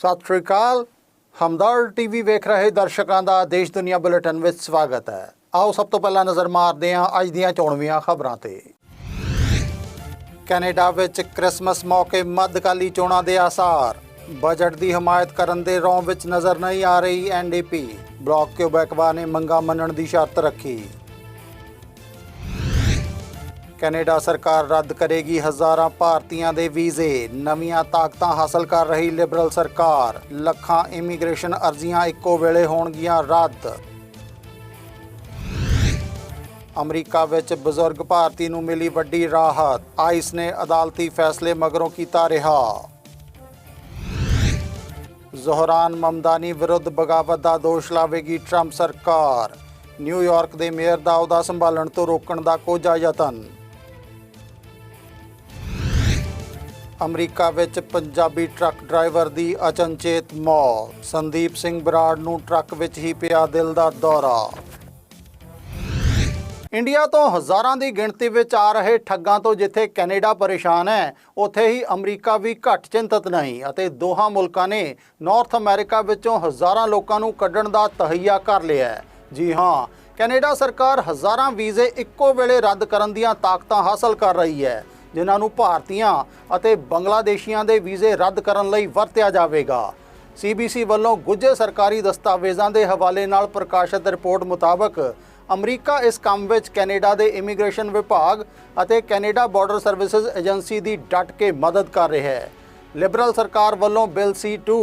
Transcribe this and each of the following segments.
ਸਤਿ ਸ਼੍ਰੀ ਅਕਾਲ। ਹਮਦਰ ਟੀਵੀ ਵੇਖ ਰਹੇ ਦਰਸ਼ਕਾਂ ਦਾ ਦੇਸ਼ ਦੁਨੀਆ ਬੁਲੇਟਿਨ ਵਿੱਚ ਸਵਾਗਤ ਹੈ। ਆਓ ਸਭ ਤੋਂ ਪਹਿਲਾਂ ਨਜ਼ਰ ਮਾਰਦੇ ਹਾਂ ਅੱਜ ਦੀਆਂ ਚੋਣਵੀਆਂ ਖਬਰਾਂ ਤੇ। ਕੈਨੇਡਾ ਵਿੱਚ ਕ੍ਰਿਸਮਸ ਮੌਕੇ ਮੱਧਕਾਲੀ ਚੋਣਾਂ ਦੇ ਆਸਾਰ। ਬਜਟ ਦੀ ਹਮਾਇਤ ਕਰਨ ਦੇ ਰੌਂ ਵਿੱਚ ਨਜ਼ਰ ਨਹੀਂ ਆ ਰਹੀ ਐਨਡੀਪੀ ਬਲਾਕ ਕਿਊਬੈਕਵਾ ਨੇ ਮੰਗਾ ਮੰਨਣ ਦੀ ਸ਼ਰਤ ਰੱਖੀ। ਕੈਨੇਡਾ ਸਰਕਾਰ ਰੱਦ ਕਰੇਗੀ ਹਜ਼ਾਰਾਂ ਭਾਰਤੀਆਂ ਦੇ ਵੀਜ਼ੇ। ਨਵੀਆਂ ਤਾਕਤਾਂ ਹਾਸਲ ਕਰ ਰਹੀ ਲਿਬਰਲ ਸਰਕਾਰ। ਲੱਖਾਂ ਇਮੀਗ੍ਰੇਸ਼ਨ ਅਰਜ਼ੀਆਂ ਇੱਕੋ ਵੇਲੇ ਹੋਣਗੀਆਂ ਰੱਦ। ਅਮਰੀਕਾ ਵਿੱਚ ਬਜ਼ੁਰਗ ਭਾਰਤੀ ਨੂੰ ਮਿਲੀ ਵੱਡੀ ਰਾਹਤ। ਆਈਸ ਨੇ ਅਦਾਲਤੀ ਫੈਸਲੇ ਮਗਰੋਂ ਕੀਤਾ ਰਿਹਾ। ਜ਼ੋਹਰਾਨ ਮਮਦਾਨੀ ਵਿਰੁੱਧ ਬਗਾਵਤ ਦਾ ਦੋਸ਼ ਲਾਵੇਗੀ ਟਰੰਪ ਸਰਕਾਰ। ਨਿਊਯਾਰਕ ਦੇ ਮੇਅਰ ਦਾ ਅਹੁਦਾ ਸੰਭਾਲਣ ਤੋਂ ਰੋਕਣ ਦਾ ਕੋਝਾ ਯਤਨ। ਅਮਰੀਕਾ ਵਿੱਚ ਪੰਜਾਬੀ ਟਰੱਕ ਡਰਾਈਵਰ ਦੀ ਅਚਨਚੇਤ ਮੌਤ। ਸੰਦੀਪ ਸਿੰਘ ਬਰਾੜ ਨੂੰ ਟਰੱਕ ਵਿੱਚ ਹੀ ਪਿਆ ਦਿਲ ਦਾ ਦੌਰਾ। ਇੰਡੀਆ ਤੋਂ ਹਜ਼ਾਰਾਂ ਦੀ ਗਿਣਤੀ ਵਿੱਚ ਆ ਰਹੇ ਠੱਗਾਂ ਤੋਂ ਜਿੱਥੇ ਕੈਨੇਡਾ ਪਰੇਸ਼ਾਨ ਹੈ, ਉੱਥੇ ਹੀ ਅਮਰੀਕਾ ਵੀ ਘੱਟ ਚਿੰਤਤ ਨਹੀਂ ਅਤੇ ਦੋਹਾਂ ਮੁਲਕਾਂ ਨੇ ਨਾਰਥ ਅਮਰੀਕਾ ਵਿੱਚੋਂ ਹਜ਼ਾਰਾਂ ਲੋਕਾਂ ਨੂੰ ਕੱਢਣ ਦਾ ਤਹਈਆ ਕਰ ਲਿਆ ਜੀ ਹਾਂ, ਕੈਨੇਡਾ ਸਰਕਾਰ ਹਜ਼ਾਰਾਂ ਵੀਜ਼ੇ ਇੱਕੋ ਵੇਲੇ ਰੱਦ ਕਰਨ ਦੀਆਂ ਤਾਕਤਾਂ ਹਾਸਲ ਕਰ ਰਹੀ ਹੈ। ਜਿਨ੍ਹਾਂ ਨੂੰ ਭਾਰਤੀਆਂ ਅਤੇ ਬੰਗਲਾਦੇਸ਼ੀਆਂ ਦੇ ਵੀਜ਼ੇ ਰੱਦ ਕਰਨ ਲਈ ਵਰਤਿਆ ਜਾਵੇਗਾ। ਸੀਬੀਸੀ ਵੱਲੋਂ ਗੁੱਝੇ ਸਰਕਾਰੀ ਦਸਤਾਵੇਜ਼ਾਂ ਦੇ ਹਵਾਲੇ ਨਾਲ ਪ੍ਰਕਾਸ਼ਿਤ ਰਿਪੋਰਟ ਮੁਤਾਬਕ, ਅਮਰੀਕਾ ਇਸ ਕੰਮ ਵਿੱਚ ਕੈਨੇਡਾ ਦੇ ਇਮੀਗ੍ਰੇਸ਼ਨ ਵਿਭਾਗ ਅਤੇ ਕੈਨੇਡਾ ਬਾਰਡਰ ਸਰਵਿਸਿਜ਼ ਏਜੰਸੀ ਦੀ ਡਟ ਕੇ ਮਦਦ ਕਰ ਰਿਹਾ ਹੈ। ਲਿਬਰਲ ਸਰਕਾਰ ਵੱਲੋਂ ਬਿੱਲ C2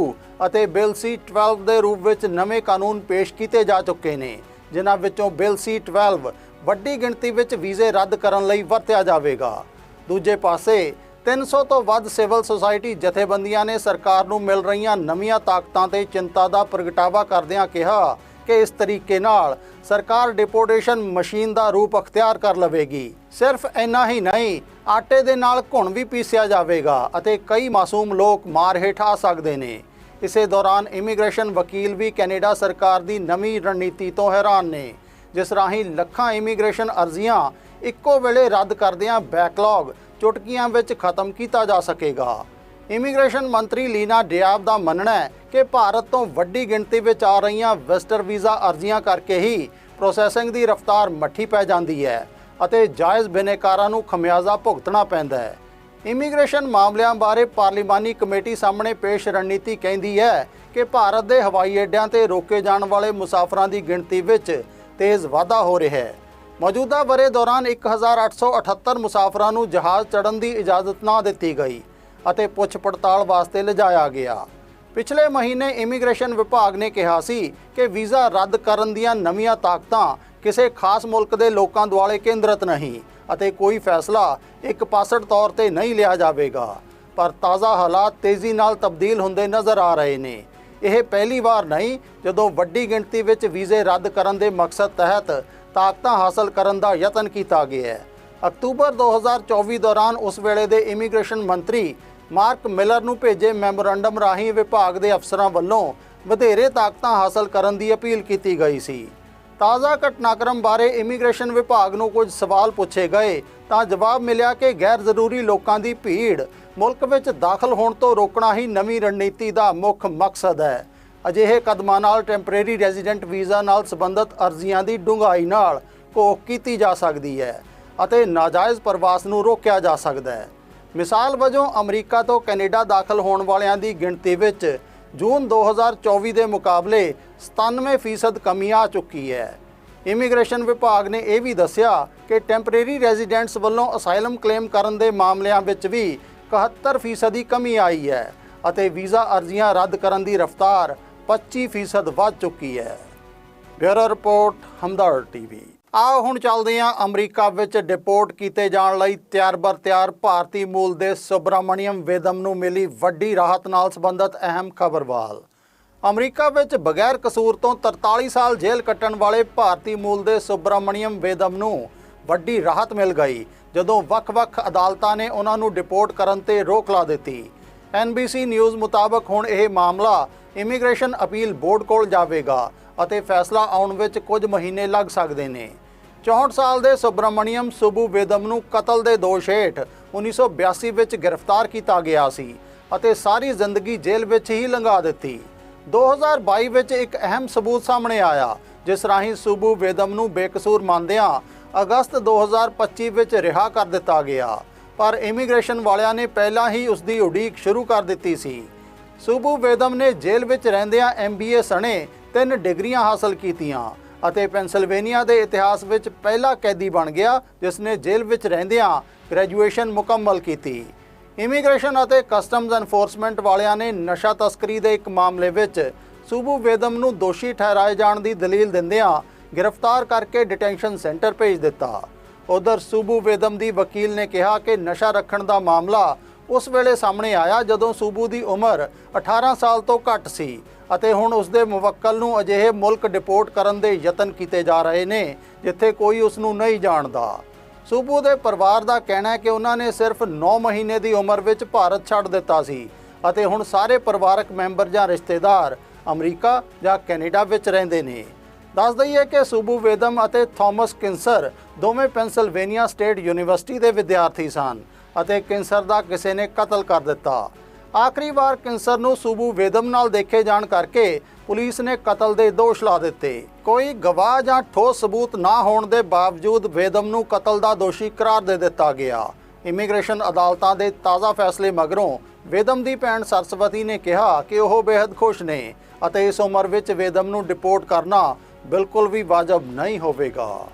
ਅਤੇ ਬਿੱਲ C12 ਦੇ ਰੂਪ ਵਿੱਚ ਨਵੇਂ ਕਾਨੂੰਨ ਪੇਸ਼ ਕੀਤੇ ਜਾ ਚੁੱਕੇ ਨੇ, ਜਿਨ੍ਹਾਂ ਵਿੱਚੋਂ ਬਿੱਲ C12 ਵੱਡੀ ਗਿਣਤੀ ਵਿੱਚ ਵੀਜ਼ੇ ਰੱਦ ਕਰਨ ਲਈ ਵਰਤਿਆ ਜਾਵੇਗਾ। ਦੂਜੇ ਪਾਸੇ 300 ਤੋਂ ਵੱਧ ਸਿਵਲ ਸੁਸਾਇਟੀ ਜਥੇਬੰਦੀਆਂ ਨੇ ਸਰਕਾਰ ਨੂੰ ਮਿਲ ਰਹੀਆਂ ਨਵੀਆਂ ਤਾਕਤਾਂ ਤੇ ਚਿੰਤਾ ਦਾ ਪ੍ਰਗਟਾਵਾ ਕਰਦਿਆਂ ਕਿਹਾ ਕਿ ਇਸ ਤਰੀਕੇ ਨਾਲ ਸਰਕਾਰ ਡਿਪੋਰਟੇਸ਼ਨ ਮਸ਼ੀਨ ਦਾ ਰੂਪ ਅਖਤਿਆਰ ਕਰ ਲਵੇਗੀ। ਸਿਰਫ ਇੰਨਾ ਹੀ ਨਹੀਂ, ਆਟੇ ਦੇ ਨਾਲ ਘੁਣ ਵੀ ਪੀਸਿਆ ਜਾਵੇਗਾ ਅਤੇ ਕਈ ਮਾਸੂਮ ਲੋਕ ਮਾਰ ਹੇਠ ਆ ਸਕਦੇ ਨੇ। ਇਸੇ ਦੌਰਾਨ ਇਮੀਗ੍ਰੇਸ਼ਨ ਵਕੀਲ ਵੀ ਕੈਨੇਡਾ ਸਰਕਾਰ ਦੀ ਨਵੀਂ ਰਣਨੀਤੀ ਤੋਂ ਹੈਰਾਨ ਨੇ, ਜਿਸ ਰਾਹੀਂ ਲੱਖਾਂ ਇਮੀਗ੍ਰੇਸ਼ਨ ਅਰਜ਼ੀਆਂ ਇੱਕੋ ਵੇਲੇ ਰੱਦ ਕਰਦਿਆਂ ਬੈਕਲੌਗ ਚੁਟਕੀਆਂ ਵਿੱਚ ਖਤਮ ਕੀਤਾ ਜਾ ਸਕੇਗਾ। ਇਮੀਗ੍ਰੇਸ਼ਨ ਮੰਤਰੀ ਲੀਨਾ ਡਿਆਬ ਦਾ ਮੰਨਣਾ ਹੈ ਕਿ ਭਾਰਤ ਤੋਂ ਵੱਡੀ ਗਿਣਤੀ ਵਿੱਚ ਆ ਰਹੀਆਂ ਵਿਜ਼ਟਰ ਵੀਜ਼ਾ ਅਰਜ਼ੀਆਂ ਕਰਕੇ ਹੀ ਪ੍ਰੋਸੈਸਿੰਗ ਦੀ ਰਫ਼ਤਾਰ ਮੱਠੀ ਪੈ ਜਾਂਦੀ ਹੈ ਅਤੇ ਜਾਇਜ਼ ਬਿਨੇਕਾਰਾਂ ਨੂੰ ਖਮਿਆਜ਼ਾ ਭੁਗਤਣਾ ਪੈਂਦਾ ਹੈ। ਇਮੀਗ੍ਰੇਸ਼ਨ ਮਾਮਲਿਆਂ ਬਾਰੇ ਪਾਰਲੀਮਾਨੀ ਕਮੇਟੀ ਸਾਹਮਣੇ ਪੇਸ਼ ਰਣਨੀਤੀ ਕਹਿੰਦੀ ਹੈ ਕਿ ਭਾਰਤ ਦੇ ਹਵਾਈ ਅੱਡਿਆਂ ਤੇ ਰੋਕੇ ਜਾਣ ਵਾਲੇ ਮੁਸਾਫਰਾਂ ਦੀ ਗਿਣਤੀ ਵਿੱਚ ਤੇਜ਼ ਵਾਧਾ ਹੋ ਰਿਹਾ ਹੈ। ਮੌਜੂਦਾ ਬਰੇ ਦੌਰਾਨ 1878 ਮੁਸਾਫਰਾਂ ਨੂੰ ਜਹਾਜ਼ ਚੜ੍ਹਨ ਦੀ ਇਜਾਜ਼ਤ ਨਾ ਦਿੱਤੀ ਗਈ ਅਤੇ ਪੁੱਛ ਪੜਤਾਲ ਵਾਸਤੇ ਲਿਜਾਇਆ ਗਿਆ। ਪਿਛਲੇ ਮਹੀਨੇ ਇਮੀਗ੍ਰੇਸ਼ਨ ਵਿਭਾਗ ਨੇ ਕਿਹਾ ਸੀ ਕਿ ਵੀਜ਼ਾ ਰੱਦ ਕਰਨ ਦੀਆਂ ਨਵੀਆਂ ਤਾਕਤਾਂ ਕਿਸੇ ਖਾਸ ਮੁਲਕ ਦੇ ਲੋਕਾਂ ਦੁਆਲੇ ਕੇਂਦਰਿਤ ਨਹੀਂ ਅਤੇ ਕੋਈ ਫੈਸਲਾ ਇੱਕ ਪਾਸੜ ਤੌਰ ਤੇ ਨਹੀਂ ਲਿਆ ਜਾਵੇਗਾ। ਪਰ ਤਾਜ਼ਾ ਹਾਲਾਤ ਤੇਜ਼ੀ ਨਾਲ ਤਬਦੀਲ ਹੁੰਦੇ ਨਜ਼ਰ ਆ ਰਹੇ ਨੇ। ਇਹ ਪਹਿਲੀ ਵਾਰ ਨਹੀਂ, ਜਦੋਂ ਵੱਡੀ ਗਿਣਤੀ ਵਿੱਚ ਵੀਜ਼ੇ ਰੱਦ ਕਰਨ ਦੇ ਮਕਸਦ ਤਹਿਤ ਤਾਕਤਾਂ ਹਾਸਲ ਕਰਨ ਦਾ ਯਤਨ ਕੀਤਾ ਗਿਆ ਹੈ। ਅਕਤੂਬਰ 2024 ਦੌਰਾਨ ਉਸ ਵੇਲੇ ਦੇ ਇਮੀਗ੍ਰੇਸ਼ਨ ਮੰਤਰੀ ਮਾਰਕ ਮਿਲਰ ਨੂੰ ਭੇਜੇ ਮੈਮੋਰੰਡਮ ਰਾਹੀਂ ਵਿਭਾਗ ਦੇ ਅਫਸਰਾਂ ਵੱਲੋਂ ਵਧੇਰੇ ਤਾਕਤਾਂ ਹਾਸਲ ਕਰਨ ਦੀ ਅਪੀਲ ਕੀਤੀ ਗਈ ਸੀ। ਤਾਜ਼ਾ ਘਟਨਾਕ੍ਰਮ ਬਾਰੇ ਇਮੀਗ੍ਰੇਸ਼ਨ ਵਿਭਾਗ ਨੂੰ ਕੁਝ ਸਵਾਲ ਪੁੱਛੇ ਗਏ ਤਾਂ ਜਵਾਬ ਮਿਲਿਆ ਕਿ ਗੈਰ ਜ਼ਰੂਰੀ ਲੋਕਾਂ ਦੀ ਭੀੜ ਮੁਲਕ ਵਿੱਚ ਦਾਖਲ ਹੋਣ ਤੋਂ ਰੋਕਣਾ ਹੀ ਨਵੀਂ ਰਣਨੀਤੀ ਦਾ ਮੁੱਖ ਮਕਸਦ ਹੈ। ਅਜਿਹੇ ਕਦਮਾਂ ਨਾਲ ਟੈਂਪਰੇਰੀ ਰੈਜ਼ੀਡੈਂਟ ਵੀਜ਼ਾ ਨਾਲ ਸੰਬੰਧਿਤ ਅਰਜ਼ੀਆਂ ਦੀ ਡੂੰਘਾਈ ਨਾਲ ਘੋਖ ਕੀਤੀ ਜਾ ਸਕਦੀ ਹੈ ਅਤੇ ਨਾਜਾਇਜ਼ ਪ੍ਰਵਾਸ ਨੂੰ ਰੋਕਿਆ ਜਾ ਸਕਦਾ ਹੈ। ਮਿਸਾਲ ਵਜੋਂ ਅਮਰੀਕਾ ਤੋਂ ਕੈਨੇਡਾ ਦਾਖਲ ਹੋਣ ਵਾਲਿਆਂ ਦੀ ਗਿਣਤੀ ਵਿੱਚ ਜੂਨ 2024 ਦੇ ਮੁਕਾਬਲੇ 97% ਕਮੀ ਆ ਚੁੱਕੀ ਹੈ। ਇਮੀਗ੍ਰੇਸ਼ਨ ਵਿਭਾਗ ਨੇ ਇਹ ਵੀ ਦੱਸਿਆ ਕਿ ਟੈਂਪਰੇਰੀ ਰੈਜ਼ੀਡੈਂਟਸ ਵੱਲੋਂ ਅਸਾਈਲਮ ਕਲੇਮ ਕਰਨ ਦੇ ਮਾਮਲਿਆਂ ਵਿੱਚ ਵੀ 71% ਦੀ ਕਮੀ ਆਈ ਹੈ ਅਤੇ ਵੀਜ਼ਾ ਅਰਜ਼ੀਆਂ ਰੱਦ ਕਰਨ ਦੀ ਰਫ਼ਤਾਰ 25% ਵੱਧ ਚੁੱਕੀ ਹੈ। Bureau report Hamdard TV. ਆਓ ਹੁਣ ਚੱਲਦੇ ਹਾਂ ਅਮਰੀਕਾ ਵਿੱਚ ਡਿਪੋਰਟ ਕੀਤੇ ਜਾਣ ਲਈ ਤਿਆਰ-ਬਰ ਤਿਆਰ। ਭਾਰਤੀ ਮੂਲ ਦੇ ਸੁਬਰਾਮਣੀਅਮ ਵੇਦਮ ਨੂੰ ਮਿਲੀ ਵੱਡੀ ਰਾਹਤ ਨਾਲ ਸੰਬੰਧਿਤ ਅਹਿਮ ਖਬਰਵਾਲ। ਅਮਰੀਕਾ ਵਿੱਚ ਬਗੈਰ ਕਸੂਰ ਤੋਂ 43 ਸਾਲ ਜੇਲ੍ਹ ਕੱਟਣ ਵਾਲੇ ਭਾਰਤੀ ਮੂਲ ਦੇ ਸੁਬਰਾਮਣੀਅਮ ਵੇਦਮ ਨੂੰ ਵੱਡੀ ਰਾਹਤ ਮਿਲ ਗਈ, ਜਦੋਂ ਵੱਖ-ਵੱਖ ਅਦਾਲਤਾਂ ਨੇ ਉਹਨਾਂ ਨੂੰ ਡਿਪੋਰਟ ਕਰਨ ਤੇ ਰੋਕ ਲਾ ਦਿੱਤੀ। NBC ਨਿਊਜ਼ ਮੁਤਾਬਕ ਹੁਣ ਇਹ ਮਾਮਲਾ ਇਮੀਗ੍ਰੇਸ਼ਨ ਅਪੀਲ ਬੋਰਡ ਕੋਲ ਜਾਵੇਗਾ ਅਤੇ ਫੈਸਲਾ ਆਉਣ ਵਿੱਚ ਕੁਝ ਮਹੀਨੇ ਲੱਗ ਸਕਦੇ ਨੇ। 64 ਸਾਲ ਦੇ ਸੁਬਰਾਮਣੀਅਮ ਸੁਬੂ ਵੇਦਮ ਨੂੰ ਕਤਲ ਦੇ ਦੋਸ਼ ਹੇਠ 1982 ਵਿੱਚ ਗ੍ਰਿਫਤਾਰ ਕੀਤਾ ਗਿਆ ਸੀ ਅਤੇ ਸਾਰੀ ਜ਼ਿੰਦਗੀ ਜੇਲ੍ਹ ਵਿੱਚ ਹੀ ਲੰਘਾ ਦਿੱਤੀ। 2022 ਵਿੱਚ ਇੱਕ ਅਹਿਮ ਸਬੂਤ ਸਾਹਮਣੇ ਆਇਆ, ਜਿਸ ਰਾਹੀਂ ਸੂਬੂ ਵੇਦਮ ਨੂੰ ਬੇਕਸੂਰ ਮੰਨਦਿਆਂ ਅਗਸਤ 2025 ਵਿੱਚ ਰਿਹਾ ਕਰ ਦਿੱਤਾ ਗਿਆ। ਪਰ ਇਮੀਗ੍ਰੇਸ਼ਨ ਵਾਲਿਆਂ ਨੇ ਪਹਿਲਾਂ ਹੀ ਉਸ ਦੀ ਉਡੀਕ ਸ਼ੁਰੂ ਕਰ ਦਿੱਤੀ ਸੀ। ਸੂਬੂ ਵੇਦਮ ਨੇ ਜੇਲ੍ਹ ਵਿੱਚ ਰਹਿੰਦਿਆਂ ਐਮਬੀਏ ਸਣੇ ਤਿੰਨ ਡਿਗਰੀਆਂ ਹਾਸਲ ਕੀਤੀਆਂ ਅਤੇ ਪੈਨਸਿਲਵੇਨੀਆ ਦੇ ਇਤਿਹਾਸ ਵਿੱਚ ਪਹਿਲਾ ਕੈਦੀ ਬਣ ਗਿਆ, ਜਿਸ ਨੇ ਜੇਲ੍ਹ ਵਿੱਚ ਰਹਿੰਦਿਆਂ ਗ੍ਰੈਜੂਏਸ਼ਨ ਮੁਕੰਮਲ ਕੀਤੀ। ਇਮੀਗ੍ਰੇਸ਼ਨ ਅਤੇ ਕਸਟਮਜ਼ ਐਨਫੋਰਸਮੈਂਟ ਵਾਲਿਆਂ ਨੇ ਨਸ਼ਾ ਤਸਕਰੀ ਦੇ ਇੱਕ ਮਾਮਲੇ ਵਿੱਚ ਸੂਬੂ ਵੇਦਮ ਨੂੰ ਦੋਸ਼ੀ ਠਹਿਰਾਏ ਜਾਣ ਦੀ ਦਲੀਲ ਦਿੰਦਿਆਂ ਗ੍ਰਿਫਤਾਰ ਕਰਕੇ ਡਿਟੈਂਸ਼ਨ ਸੈਂਟਰ ਭੇਜ ਦਿੱਤਾ। ਉਧਰ ਸੂਬੂ ਵੇਦਮ ਦੀ ਵਕੀਲ ਨੇ ਕਿਹਾ ਕਿ ਨਸ਼ਾ ਰੱਖਣ ਦਾ ਮਾਮਲਾ ਉਸ ਵੇਲੇ ਸਾਹਮਣੇ ਆਇਆ ਜਦੋਂ ਸੂਬੂ ਦੀ ਉਮਰ 18 ਸਾਲ ਤੋਂ ਘੱਟ ਸੀ ਅਤੇ ਹੁਣ ਉਸ ਦੇ ਮੁਵੱਕਲ ਨੂੰ ਅਜਿਹੇ ਮੁਲਕ ਡਿਪੋਰਟ ਕਰਨ ਦੇ ਯਤਨ ਕੀਤੇ ਜਾ ਰਹੇ ਨੇ, ਜਿੱਥੇ ਕੋਈ ਉਸ ਨੂੰ ਨਹੀਂ ਜਾਣਦਾ। ਸੂਬੂ ਦੇ ਪਰਿਵਾਰ ਦਾ ਕਹਿਣਾ ਹੈ ਕਿ ਉਹਨਾਂ ਨੇ ਸਿਰਫ 9 ਮਹੀਨੇ ਦੀ ਉਮਰ ਵਿੱਚ ਭਾਰਤ ਛੱਡ ਦਿੱਤਾ ਸੀ ਅਤੇ ਹੁਣ ਸਾਰੇ ਪਰਿਵਾਰਕ ਮੈਂਬਰ ਜਾਂ ਰਿਸ਼ਤੇਦਾਰ ਅਮਰੀਕਾ ਜਾਂ ਕੈਨੇਡਾ ਵਿੱਚ ਰਹਿੰਦੇ ਨੇ। ਦੱਸ ਦਈਏ ਕਿ ਸੂਬੂ ਵੇਦਮ ਅਤੇ ਥਾਮਸ ਕਿੰਸਰ ਦੋਵੇਂ ਪੈਨਸਿਲਵੇਨੀਆ ਸਟੇਟ ਯੂਨੀਵਰਸਿਟੀ ਦੇ ਵਿਦਿਆਰਥੀ ਸਨ। ਅਤੇ ਕੈਂਸਰ ਦਾ ਕਿਸੇ ਨੇ ਕਤਲ ਕਰ ਦਿੱਤਾ। ਆਖਰੀ ਵਾਰ ਕੈਂਸਰ ਨੂੰ ਸੂਬੂ ਵੇਦਮ ਨਾਲ ਦੇਖੇ ਜਾਣ ਕਰਕੇ ਪੁਲਿਸ ਨੇ ਕਤਲ ਦੇ ਦੋਸ਼ ਲਾ ਦਿੱਤੇ। ਕੋਈ ਗਵਾਹ ਜਾਂ ਠੋਸ ਸਬੂਤ ਨਾ ਹੋਣ ਦੇ ਬਾਵਜੂਦ ਵੇਦਮ ਨੂੰ ਕਤਲ ਦਾ ਦੋਸ਼ੀ ਕਰਾਰ ਦੇ ਦਿੱਤਾ ਗਿਆ। ਇਮੀਗ੍ਰੇਸ਼ਨ ਅਦਾਲਤਾਂ ਦੇ ਤਾਜ਼ਾ ਫੈਸਲੇ ਮਗਰੋਂ ਵੇਦਮ ਦੀ ਭੈਣ ਸਰਸਵਤੀ ਨੇ ਕਿਹਾ ਕਿ ਉਹ ਬੇहद ਖੁਸ਼ ਨੇ ਅਤੇ ਇਸ ਉਮਰ ਵਿੱਚ ਵੇਦਮ ਨੂੰ ਡਿਪੋਰਟ ਕਰਨਾ ਬਿਲਕੁਲ ਵੀ ਵਾਜਬ ਨਹੀਂ ਹੋਵੇਗਾ।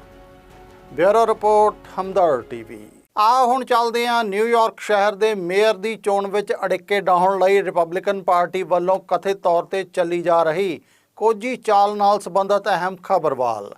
Bureau report Hamdard TV. ਆ ਹੁਣ ਚੱਲਦੇ ਹਾਂ ਨਿਊਯਾਰਕ ਸ਼ਹਿਰ ਦੇ ਮੇਅਰ ਦੀ ਚੋਣ ਵਿੱਚ ਅੜਿੱਕੇ ਡਾਉਣ ਲਈ ਰਿਪਬਲਿਕਨ ਪਾਰਟੀ ਵੱਲੋਂ ਕਥਿਤ ਤੌਰ ਤੇ ਚੱਲੀ ਜਾ ਰਹੀ ਕੋਝੀ ਚਾਲ ਨਾਲ ਸੰਬੰਧਿਤ ਅਹਿਮ ਖਬਰਵਾਲ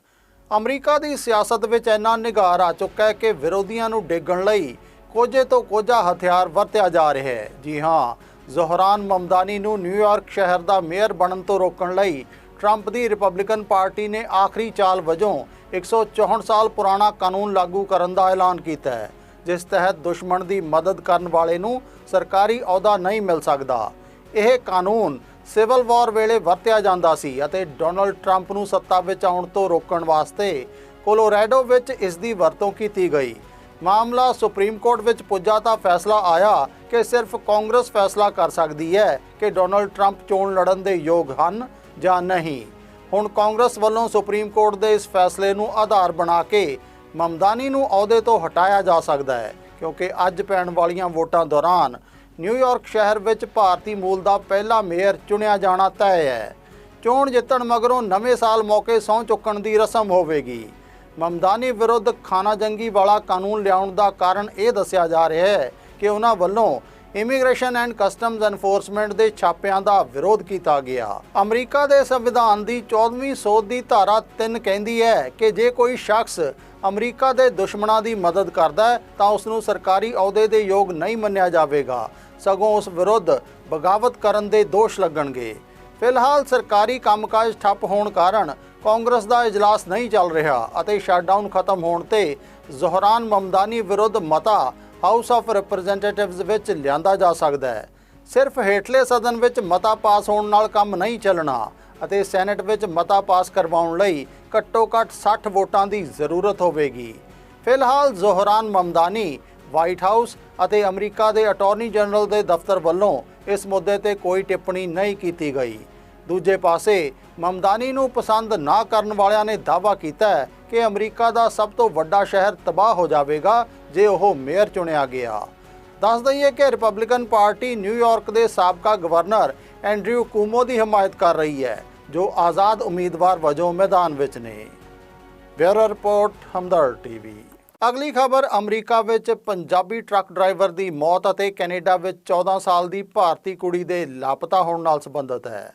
ਅਮਰੀਕਾ ਦੀ ਸਿਆਸਤ ਵਿੱਚ ਇੰਨਾ ਨਿਗਾਰ ਆ ਚੁੱਕਾ ਹੈ ਕਿ ਵਿਰੋਧੀਆਂ ਨੂੰ ਡੇਗਣ ਲਈ ਕੋਝੇ ਤੋਂ ਕੋਝਾ ਹਥਿਆਰ ਵਰਤਿਆ ਜਾ ਰਿਹਾ ਹੈ। ਜੀ ਹਾਂ, ਜ਼ੋਹਰਾਨ ਮਮਦਾਨੀ ਨੂੰ ਨਿਊਯਾਰਕ ਸ਼ਹਿਰ ਦਾ ਮੇਅਰ ਬਣਨ ਤੋਂ ਰੋਕਣ ਲਈ ਟਰੰਪ ਦੀ ਰਿਪਬਲਿਕਨ ਪਾਰਟੀ ਨੇ ਆਖਰੀ ਚਾਲ ਵਜੋਂ 164 ਸਾਲ ਪੁਰਾਣਾ ਕਾਨੂੰਨ ਲਾਗੂ ਕਰਨ ਦਾ ਐਲਾਨ ਕੀਤਾ ਹੈ। ਜਿਸ ਤਹਿਤ ਦੁਸ਼ਮਣ ਦੀ ਮਦਦ ਕਰਨ ਵਾਲੇ ਨੂੰ ਸਰਕਾਰੀ ਅਹੁਦਾ ਨਹੀਂ ਮਿਲ ਸਕਦਾ। ਇਹ ਕਾਨੂੰਨ ਸਿਵਲ ਵਾਰ ਵੇਲੇ ਵਰਤਿਆ ਜਾਂਦਾ ਸੀ ਅਤੇ ਡੋਨਲਡ ਟਰੰਪ ਨੂੰ ਸੱਤਾ ਵਿੱਚ ਆਉਣ ਤੋਂ ਰੋਕਣ ਵਾਸਤੇ ਕੋਲੋਰਾਡੋ ਵਿੱਚ ਇਸ ਦੀ ਵਰਤੋਂ ਕੀਤੀ ਗਈ। ਮਾਮਲਾ ਸੁਪਰੀਮ ਕੋਰਟ ਵਿੱਚ ਪੁੱਜਾ ਤਾਂ ਫੈਸਲਾ ਆਇਆ ਕਿ ਸਿਰਫ ਕਾਂਗਰਸ ਫੈਸਲਾ ਕਰ ਸਕਦੀ ਹੈ ਕਿ ਡੋਨਲਡ ਟਰੰਪ ਚੋਣ ਲੜਨ ਦੇ ਯੋਗ ਹਨ ਜਾਂ ਨਹੀਂ। ਹੁਣ ਕਾਂਗਰਸ ਵੱਲੋਂ ਸੁਪਰੀਮ ਕੋਰਟ ਦੇ ਇਸ ਫੈਸਲੇ ਨੂੰ ਆਧਾਰ ਬਣਾ ਕੇ ਮਮਦਾਨੀ ਨੂੰ ਅਹੁਦੇ ਤੋਂ ਹਟਾਇਆ ਜਾ ਸਕਦਾ ਹੈ, ਕਿਉਂਕਿ ਅੱਜ ਪੈਣ ਵਾਲੀਆਂ ਵੋਟਾਂ ਦੌਰਾਨ ਨਿਊਯਾਰਕ ਸ਼ਹਿਰ ਵਿੱਚ ਭਾਰਤੀ ਮੂਲ ਦਾ ਪਹਿਲਾ ਮੇਅਰ ਚੁਣਿਆ ਜਾਣਾ ਤੈਅ ਹੈ। ਚੋਣ ਜਿੱਤਣ ਮਗਰੋਂ ਨਵੇਂ ਸਾਲ ਮੌਕੇ ਸਹੁੰ ਚੁੱਕਣ ਦੀ ਰਸਮ ਹੋਵੇਗੀ। ਮਮਦਾਨੀ ਵਿਰੁੱਧ ਖਾਨਾ ਜੰਗੀ ਵਾਲਾ ਕਾਨੂੰਨ ਲਿਆਉਣ ਦਾ ਕਾਰਨ ਇਹ ਦੱਸਿਆ ਜਾ ਰਿਹਾ ਹੈ ਕਿ ਉਹਨਾਂ ਵੱਲੋਂ ਇਮੀਗ੍ਰੇਸ਼ਨ ਐਂਡ ਕਸਟਮਜ਼ ਐਨਫੋਰਸਮੈਂਟ ਦੇ ਛਾਪਿਆਂ ਦਾ ਵਿਰੋਧ ਕੀਤਾ ਗਿਆ। ਅਮਰੀਕਾ ਦੇ ਸੰਵਿਧਾਨ ਦੀ 14ਵੀਂ ਸੋਧ ਦੀ ਧਾਰਾ 3 ਕਹਿੰਦੀ ਹੈ ਕਿ ਜੇ ਕੋਈ ਸ਼ਖਸ ਅਮਰੀਕਾ ਦੇ ਦੁਸ਼ਮਣਾਂ ਦੀ ਮਦਦ ਕਰਦਾ ਹੈ, ਤਾਂ ਉਸ ਨੂੰ ਸਰਕਾਰੀ ਅਹੁਦੇ ਦੇ ਯੋਗ ਨਹੀਂ ਮੰਨਿਆ ਜਾਵੇਗਾ। ਸਗੋਂ ਉਸ ਵਿਰੁੱਧ ਬਗਾਵਤ ਕਰਨ ਦੇ ਦੋਸ਼ ਲੱਗਣਗੇ। ਫਿਲਹਾਲ ਸਰਕਾਰੀ ਕੰਮਕਾਜ ਠੱਪ ਹੋਣ ਕਾਰਨ ਕਾਂਗਰਸ ਦਾ ਇਜਲਾਸ ਨਹੀਂ ਚੱਲ ਰਿਹਾ ਅਤੇ ਸ਼ਟਡਾਊਨ ਖਤਮ ਹੋਣ ਤੇ ਜ਼ੋਹਰਾਨ ਮਮਦਾਨੀ ਵਿਰੁੱਧ ਮਤਾ ਹਾਊਸ ਆਫ ਰਿਪਰੈਜ਼ੈਂਟੇਟਿਵਜ਼ ਵਿੱਚ ਲਿਆਂਦਾ ਜਾ ਸਕਦਾ ਹੈ। ਸਿਰਫ ਹੇਠਲੇ ਸਦਨ ਵਿੱਚ ਮਤਾ ਪਾਸ ਹੋਣ ਨਾਲ ਕੰਮ ਨਹੀਂ ਚੱਲਣਾ ਅਤੇ ਸੈਨੇਟ ਵਿੱਚ ਮਤਾ ਪਾਸ ਕਰਵਾਉਣ ਲਈ ਘੱਟੋ-ਘੱਟ 60 ਵੋਟਾਂ ਦੀ ਜ਼ਰੂਰਤ ਹੋਵੇਗੀ। ਫਿਲਹਾਲ ਜ਼ੋਹਰਾਨ ਮਮਦਾਨੀ, ਵਾਈਟ ਹਾਊਸ ਅਤੇ ਅਮਰੀਕਾ ਦੇ ਅਟਾਰਨੀ ਜਨਰਲ ਦੇ ਦਫ਼ਤਰ ਵੱਲੋਂ ਇਸ ਮੁੱਦੇ ਤੇ ਕੋਈ ਟਿੱਪਣੀ ਨਹੀਂ ਕੀਤੀ ਗਈ। ਦੂਜੇ ਪਾਸੇ, ਮਮਦਾਨੀ ਨੂੰ ਪਸੰਦ ਨਾ ਕਰਨ ਵਾਲਿਆਂ ਨੇ ਦਾਅਵਾ ਕੀਤਾ ਕਿ ਅਮਰੀਕਾ ਦਾ ਸਭ ਤੋਂ ਵੱਡਾ ਸ਼ਹਿਰ ਤਬਾਹ ਹੋ ਜਾਵੇਗਾ ਜੇ ਉਹ ਮੇਅਰ ਚੁਣਿਆ ਗਿਆ। ਦੱਸ ਦਈਏ ਕਿ ਰਿਪਬਲਿਕਨ ਪਾਰਟੀ ਨਿਊਯਾਰਕ ਦੇ ਸਾਬਕਾ ਗਵਰਨਰ ਐਂਡਰਿਊ ਕੂਮੋ ਦੀ ਹਮਾਇਤ ਕਰ ਰਹੀ ਹੈ, ਜੋ ਆਜ਼ਾਦ ਉਮੀਦਵਾਰ ਵਜੋਂ ਮੈਦਾਨ ਵਿੱਚ ਨੇ। Bureau report Hamdard TV. ਅਗਲੀ ਖਬਰ, ਅਮਰੀਕਾ ਵਿੱਚ ਪੰਜਾਬੀ ਟਰੱਕ ਡਰਾਈਵਰ ਦੀ ਮੌਤ ਅਤੇ ਕੈਨੇਡਾ ਵਿੱਚ 14 ਸਾਲ ਦੀ ਭਾਰਤੀ ਕੁੜੀ ਦੇ ਲਾਪਤਾ ਹੋਣ ਨਾਲ ਸੰਬੰਧਿਤ ਹੈ।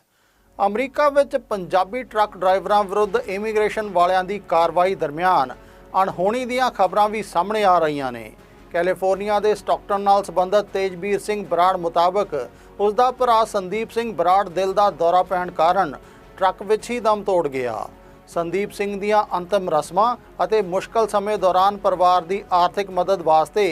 ਅਮਰੀਕਾ ਵਿੱਚ ਪੰਜਾਬੀ ਟਰੱਕ ਡਰਾਈਵਰਾਂ ਵਿਰੁੱਧ ਇਮੀਗ੍ਰੇਸ਼ਨ ਵਾਲਿਆਂ ਦੀ ਕਾਰਵਾਈ ਦਰਮਿਆਨ ਅਣਹੋਣੀ ਦੀਆਂ ਖਬਰਾਂ ਵੀ ਸਾਹਮਣੇ ਆ ਰਹੀਆਂ ਨੇ। ਕੈਲੀਫੋਰਨੀਆ ਦੇ ਸਟਾਕਟਨ ਨਾਲ ਸੰਬੰਧਿਤ ਤੇਜਬੀਰ ਸਿੰਘ ਬਰਾੜ ਮੁਤਾਬਕ ਉਸ ਦਾ ਭਰਾ ਸੰਦੀਪ ਸਿੰਘ ਬਰਾੜ ਦਿਲ ਦਾ ਦੌਰਾ ਪੈਣ ਕਾਰਨ ਟਰੱਕ ਵਿੱਚ ਹੀ ਦਮ ਤੋੜ ਗਿਆ। ਸੰਦੀਪ ਸਿੰਘ ਦੀਆਂ ਅੰਤਮ ਰਸਮਾਂ ਅਤੇ ਮੁਸ਼ਕਲ ਸਮੇਂ ਦੌਰਾਨ ਪਰਿਵਾਰ ਦੀ ਆਰਥਿਕ ਮਦਦ ਵਾਸਤੇ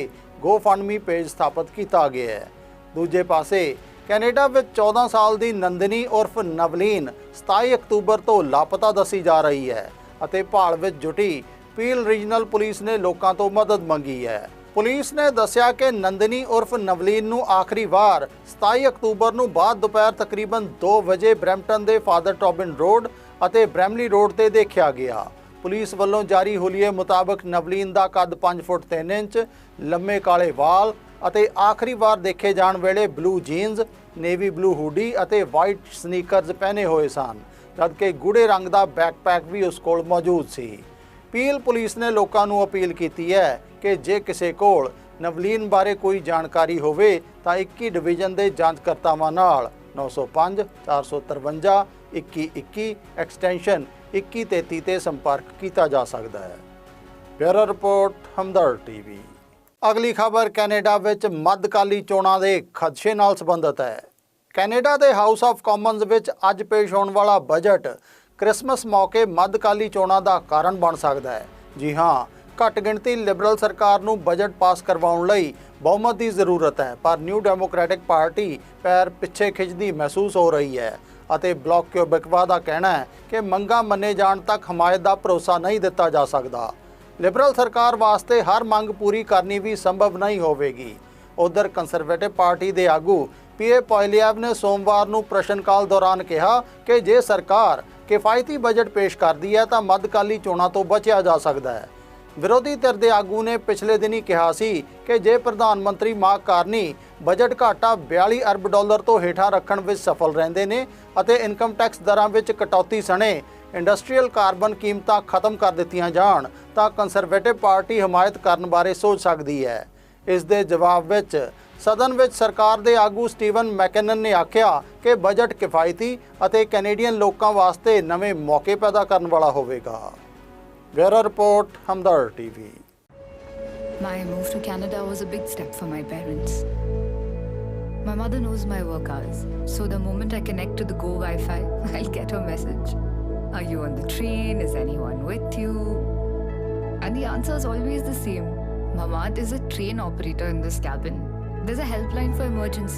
GoFundMe ਪੇਜ ਸਥਾਪਿਤ ਕੀਤਾ ਗਿਆ ਹੈ। ਦੂਜੇ ਪਾਸੇ ਕੈਨੇਡਾ ਵਿੱਚ 14 ਸਾਲ ਦੀ ਨੰਦਨੀ ਉਰਫ ਨਵਲੀਨ 27 ਅਕਤੂਬਰ ਤੋਂ ਲਾਪਤਾ ਦੱਸੀ ਜਾ ਰਹੀ ਹੈ ਅਤੇ ਭਾਲ ਵਿੱਚ ਜੁਟੀ ਪੀਲ ਰੀਜਨਲ ਪੁਲਿਸ ਨੇ ਲੋਕਾਂ ਤੋਂ ਮਦਦ ਮੰਗੀ ਹੈ। ਪੁਲਿਸ ਨੇ ਦੱਸਿਆ ਕਿ ਨੰਦਨੀ ਉਰਫ ਨਵਲੀਨ ਨੂੰ ਆਖਰੀ ਵਾਰ 27 ਅਕਤੂਬਰ ਨੂੰ ਬਾਅਦ ਦੁਪਹਿਰ ਤਕਰੀਬਨ 2 ਵਜੇ ਬਰੈਂਪਟਨ ਦੇ ਫਾਦਰ ਟੌਬਿਨ ਰੋਡ ਅਤੇ ਬ੍ਰੈਮਲੀ ਰੋਡ ਤੇ ਦੇਖਿਆ ਗਿਆ। ਪੁਲਿਸ ਵੱਲੋਂ ਜਾਰੀ ਹੁਲੀਏ ਮੁਤਾਬਕ ਨਵਲੀਨ ਦਾ ਕੱਦ 5 ਫੁੱਟ 3 ਇੰਚ, ਲੰਮੇ ਕਾਲੇ ਵਾਲ ਅਤੇ ਆਖਰੀ ਵਾਰ ਦੇਖੇ ਜਾਣ ਵੇਲੇ blue jeans, navy blue hoodie ਅਤੇ ਵਾਈਟ ਸਨੀਕਰਜ਼ ਪਹਿਨੇ ਹੋਏ ਸਨ, ਜਦਕਿ ਗੂੜੇ ਰੰਗ ਦਾ ਬੈਕਪੈਕ ਵੀ ਉਸ ਕੋਲ ਮੌਜੂਦ ਸੀ। ਪੀਲ ਪੁਲਿਸ ਨੇ ਲੋਕਾਂ ਨੂੰ ਅਪੀਲ ਕੀਤੀ ਹੈ ਕਿ ਜੇ ਕਿਸੇ ਕੋਲ ਨਵਲੀਨ ਬਾਰੇ ਕੋਈ ਜਾਣਕਾਰੀ ਹੋਵੇ, ਤਾਂ 21 ਡਿਵੀਜ਼ਨ ਦੇ ਜਾਂਚਕਰਤਾਵਾਂ ਨਾਲ 905 453 2121 ਐਕਸਟੈਂਸ਼ਨ 2133 ਤੇ ਸੰਪਰਕ ਕੀਤਾ ਜਾ ਸਕਦਾ ਹੈ। Bureau report Hamdard TV. ਅਗਲੀ ਖਬਰ, ਕੈਨੇਡਾ ਵਿੱਚ ਮੱਧਕਾਲੀ ਚੋਣਾਂ ਦੇ ਖਦਸ਼ੇ ਨਾਲ ਸੰਬੰਧਿਤ ਹੈ। ਕੈਨੇਡਾ ਦੇ ਹਾਊਸ ਆਫ ਕਾਮਨਜ਼ ਵਿੱਚ ਅੱਜ ਪੇਸ਼ ਹੋਣ ਵਾਲਾ ਬਜਟ ਕ੍ਰਿਸਮਸ ਮੌਕੇ ਮੱਧਕਾਲੀ ਚੋਣਾਂ ਦਾ ਕਾਰਨ ਬਣ ਸਕਦਾ ਹੈ। ਜੀ ਹਾਂ, ਘੱਟ ਗਿਣਤੀ ਲਿਬਰਲ ਸਰਕਾਰ ਨੂੰ ਬਜਟ ਪਾਸ ਕਰਵਾਉਣ ਲਈ ਬਹੁਮਤ ਦੀ ਜ਼ਰੂਰਤ ਹੈ, ਪਰ ਨਿਊ ਡੈਮੋਕ੍ਰੈਟਿਕ ਪਾਰਟੀ ਪੈਰ ਪਿੱਛੇ ਖਿੱਚਦੀ ਮਹਿਸੂਸ ਹੋ ਰਹੀ ਹੈ ਅਤੇ ਬਲਾਕ ਕਿਊਬਿਕਵਾ ਦਾ ਕਹਿਣਾ ਹੈ ਕਿ ਮੰਗਾਂ ਮੰਨੇ ਜਾਣ ਤੱਕ ਹਮਾਇਤ ਦਾ ਭਰੋਸਾ ਨਹੀਂ ਦਿੱਤਾ ਜਾ ਸਕਦਾ। ਲਿਬਰਲ ਸਰਕਾਰ ਵਾਸਤੇ ਹਰ ਮੰਗ ਪੂਰੀ ਕਰਨੀ ਵੀ ਸੰਭਵ ਨਹੀਂ ਹੋਵੇਗੀ। ਉਧਰ ਕੰਜ਼ਰਵੇਟਿਵ ਪਾਰਟੀ ਦੇ ਆਗੂ ਪੀਏ ਪੋਇਲੀਐਵ ਨੇ ਸੋਮਵਾਰ ਨੂੰ ਪ੍ਰਸ਼ਨ ਕਾਲ ਦੌਰਾਨ ਕਿਹਾ ਕਿ ਜੇ ਸਰਕਾਰ ਕਿਫਾਇਤੀ ਬਜਟ ਪੇਸ਼ ਕਰਦੀ ਹੈ ਤਾਂ ਮੱਧਕਾਲੀ ਚੋਣਾਂ ਤੋਂ ਬਚਿਆ ਜਾ ਸਕਦਾ ਹੈ। ਵਿਰੋਧੀ ਧਿਰ ਦੇ ਆਗੂ ਨੇ ਪਿਛਲੇ ਦਿਨੀ ਕਿਹਾ ਸੀ ਕਿ ਜੇ ਪ੍ਰਧਾਨ ਮੰਤਰੀ ਮਾਰਕ ਕਾਰਨੀ ਬਜਟ ਘਾਟਾ 42 ਅਰਬ ਡਾਲਰ ਤੋਂ ਹੇਠਾਂ ਰੱਖਣ ਵਿੱਚ ਸਫਲ ਰਹਿੰਦੇ ਨੇ ਅਤੇ ਇਨਕਮ ਟੈਕਸ ਦਰਾਂ ਵਿੱਚ ਕਟੌਤੀ ਸਣੇ ਇੰਡਸਟਰੀਅਲ ਕਾਰਬਨ ਕੀਮਤਾਂ ਖਤਮ ਕਰ ਦਿੱਤੀਆਂ ਜਾਣ ਤਾਂ ਕੰਜ਼ਰਵੇਟਿਵ ਪਾਰਟੀ ਹਮਾਇਤ ਕਰਨ ਬਾਰੇ ਸੋਚ ਸਕਦੀ ਹੈ ਇਸ ਦੇ ਜਵਾਬ ਵਿੱਚ ਸਦਨ ਵਿੱਚ ਸਰਕਾਰ ਦੇ ਆਗੂ ਸਟੀਵਨ ਮੈਕਨਨ ਨੇ ਆਖਿਆ ਕਿ ਬਜਟ ਕਿਫਾਇਤੀ ਅਤੇ ਕੈਨੇਡੀਅਨ ਲੋਕਾਂ ਵਾਸਤੇ ਨਵੇਂ ਮੌਕੇ ਪੈਦਾ ਕਰਨ ਵਾਲਾ ਹੋਵੇਗਾ bureau report Hamdard TV My move to Canada was a big step for my parents. My mother knows my work hours, so the moment I connect to the Go Wi Fi, I'll get her message. Are you on the train? Is anyone with you? And the answer is always the same Mamad is a train operator in this cabin. There's a helpline for emergencies.